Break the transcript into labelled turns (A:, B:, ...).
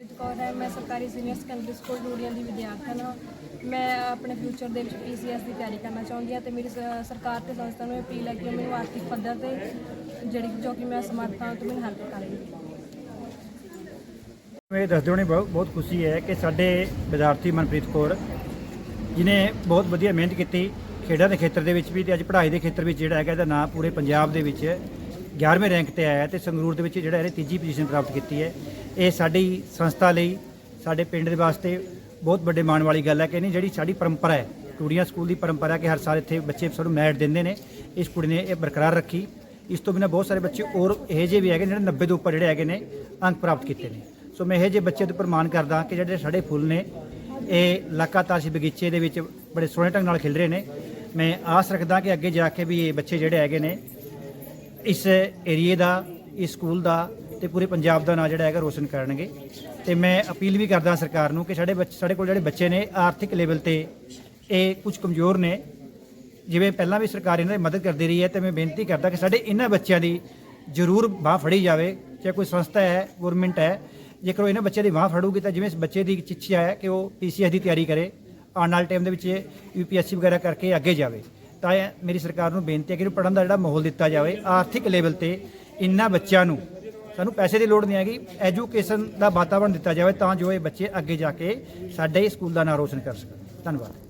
A: Senior secondary school ਡੂੜੀਆਂ ਦੀ ਵਿਦਿਆਰਥਣ ਹਾਂ। ਮੈਂ ਆਪਣੇ ਫਿਊਚਰ ਦੇ ਵਿੱਚ ਪੀਸੀਐਸ ਦੀ ਤਿਆਰੀ ਕਰਨਾ ਚਾਹੁੰਦੀ ਹਾਂ ਤੇ ਮੇਰੀ ਸ- ਸਰਕਾਰ ਤੇ ਸੰਸਥਾ ਨੂੰ ਅਪੀਲ ਹੈ ਕਿ ਉਹ ਮੈਨੂੰ ਆਰਥਿਕ ਪੱਧਰ ਤੇ ਜਿਹੜੀ ਜੋ ਕਿ ਮੈਂ ਸਮਰਥ ਹਾਂ ਤੇ ਮੈਨੂੰ ਹੈਲਪ ਕਰਨ।
B: ਇਹ ਦੱਸਦੇ ਹੋਣੇ ਬਹੁਤ ਬਹੁਤ ਖੁਸ਼ੀ ਹੈ ਕਿ ਸਾਡੇ ਵਿਦਿਆਰਥੀ ਮਨਪ੍ਰੀਤ ਕੌਰ ਜਿਨੇ ਬਹੁਤ ਵਧੀਆ ਮਿਹਨਤ ਕੀਤੀ ਖੇਡਾਂ ਦੇ ਖੇਤਰ ਦੇ ਵਿੱਚ ਵੀ ਤੇ ਅੱਜ ਪੜ੍ਹਾਈ ਦੇ ਖੇਤਰ ਵਿੱਚ ਜਿਹੜਾ ਹੈਗਾ, ਇਹਦਾ ਨਾਂ ਪੂਰੇ ਪੰਜਾਬ ਦੇ ਵਿੱਚ 11ਵੇਂ ਰੈਂਕ ਤੇ ਆਇਆ ਹੈ ਤੇ ਸੰਗਰੂਰ ਦੇ ਵਿੱਚ ਜਿਹੜਾ ਇਹਨੇ ਤੀਜੀ ਪੋਜੀਸ਼ਨ ਪ੍ਰਾਪਤ ਕੀਤੀ ਹੈ। ਇਹ ਸਾਡੀ ਸੰਸਥਾ ਲਈ, ਸਾਡੇ ਪਿੰਡ ਦੇ ਵਾਸਤੇ ਬਹੁਤ ਵੱਡੇ ਮਾਣ ਵਾਲੀ ਗੱਲ ਹੈ ਕਿ ਨਹੀਂ ਜਿਹੜੀ ਸਾਡੀ ਪਰੰਪਰਾ ਹੈ ਟੂੜੀਆਂ ਸਕੂਲ ਦੀ ਪਰੰਪਰਾ ਹੈ ਕਿ ਹਰ ਸਾਲ ਇੱਥੇ ਬੱਚੇ ਸਾਨੂੰ ਮੈਰਿਟ ਦਿੰਦੇ ਨੇ, ਇਸ ਕੁੜੀ ਨੇ ਇਹ ਬਰਕਰਾਰ ਰੱਖੀ। ਇਸ ਤੋਂ ਬਿਨਾ ਬਹੁਤ ਸਾਰੇ ਬੱਚੇ ਹੋਰ ਇਹੋ ਜਿਹੇ ਵੀ ਹੈਗੇ ਜਿਹੜੇ 90 ਦੇ ਉੱਪਰ ਜਿਹੜੇ ਹੈਗੇ ਨੇ, ਅੰਕ ਪ੍ਰਾਪਤ ਕੀਤੇ ਨੇ। ਸੋ ਮੈਂ ਇਹੋ ਜਿਹੇ ਬੱਚੇ ਦੇ ਉੱਪਰ ਮਾਣ ਕਰਦਾ ਕਿ ਜਿਹੜੇ ਸਾਡੇ ਫੁੱਲ ਨੇ, ਇਹ ਲਗਾਤਾਰ ਸੀ ਬਗੀਚੇ ਦੇ ਵਿੱਚ ਬੜੇ ਸੋਹਣੇ ਢੰਗ ਨਾਲ ਖਿਲ ਰਹੇ ਨੇ। ਮੈਂ ਆਸ ਰੱਖਦਾ ਕਿ ਅੱਗੇ ਜਾ ਕੇ ਵੀ ਇਹ ਬੱਚੇ ਜਿਹੜੇ ਹੈਗੇ ਨੇ ਇਸ ਏਰੀਏ ਦਾ, ਇਸ ਸਕੂਲ ਦਾ ਤੇ ਪੂਰੇ ਪੰਜਾਬ ਦਾ ਨਾਂ ਜਿਹੜਾ ਹੈਗਾ ਰੋਸ਼ਨ ਕਰਨਗੇ। ਤੇ ਮੈਂ ਅਪੀਲ ਵੀ ਕਰਦਾ ਸਰਕਾਰ ਨੂੰ ਕਿ ਸਾਡੇ ਬੱਚੇ, ਸਾਡੇ ਕੋਲ ਜਿਹੜੇ ਬੱਚੇ ਨੇ ਆਰਥਿਕ ਲੈਵਲ ਤੇ ਇਹ ਕੁਝ ਕਮਜ਼ੋਰ ਨੇ, ਜਿਵੇਂ ਪਹਿਲਾਂ ਵੀ ਸਰਕਾਰ ਇਹਨਾਂ ਦੀ ਮਦਦ ਕਰਦੀ ਰਹੀ ਹੈ ਤੇ ਮੈਂ ਬੇਨਤੀ ਕਰਦਾ ਕਿ ਸਾਡੇ ਇਹਨਾਂ ਬੱਚਿਆਂ ਦੀ ਜ਼ਰੂਰ ਬਾਹ ਫੜੀ ਜਾਵੇ, ਚਾਹੇ ਕੋਈ ਸੰਸਥਾ ਹੈ ਗਵਰਨਮੈਂਟ ਹੈ, ਜੇਕਰ ਉਹ ਇਹਨਾਂ ਬੱਚਿਆਂ ਦੀ ਬਾਹ ਫੜੂਗੀ ਤਾਂ ਜਿਵੇਂ ਇਸ ਬੱਚੇ ਦੀ ਇੱਛਾ ਹੈ ਕਿ ਉਹ ਪੀਸੀਐਸ ਦੀ ਤਿਆਰੀ ਕਰੇ, ਆਉਣ ਵਾਲੇ ਟਾਈਮ ਦੇ ਵਿੱਚ ਯੂਪੀਐਸਸੀ ਵਗੈਰਾ ਕਰਕੇ ਅੱਗੇ ਜਾਵੇ। ਤਾਂ ਇਹ ਮੇਰੀ ਸਰਕਾਰ ਨੂੰ ਬੇਨਤੀ ਹੈ ਕਿ ਇਹਨੂੰ ਪੜਨ ਦਾ ਜਿਹੜਾ ਮਾਹੌਲ ਦਿੱਤਾ ਜਾਵੇ, ਆਰਥਿਕ ਲੈਵਲ ਤੇ ਇਹਨਾਂ ਬੱਚਿਆਂ ਨੂੰ। ਸਾਨੂੰ ਪੈਸੇ ਦੀ ਲੋੜ ਨਹੀਂ ਹੈਗੀ ਐਜੂਕੇਸ਼ਨ ਦਾ ਵਾਤਾਵਰਣ ਦਿੱਤਾ ਜਾਵੇ ਤਾਂ ਜੋ ਇਹ ਬੱਚੇ ਅੱਗੇ ਜਾ ਕੇ ਸਾਡੇ ਸਕੂਲ ਦਾ ਨਾਂ ਰੋਸ਼ਨ ਕਰ ਸਕਣ। ਧੰਨਵਾਦ।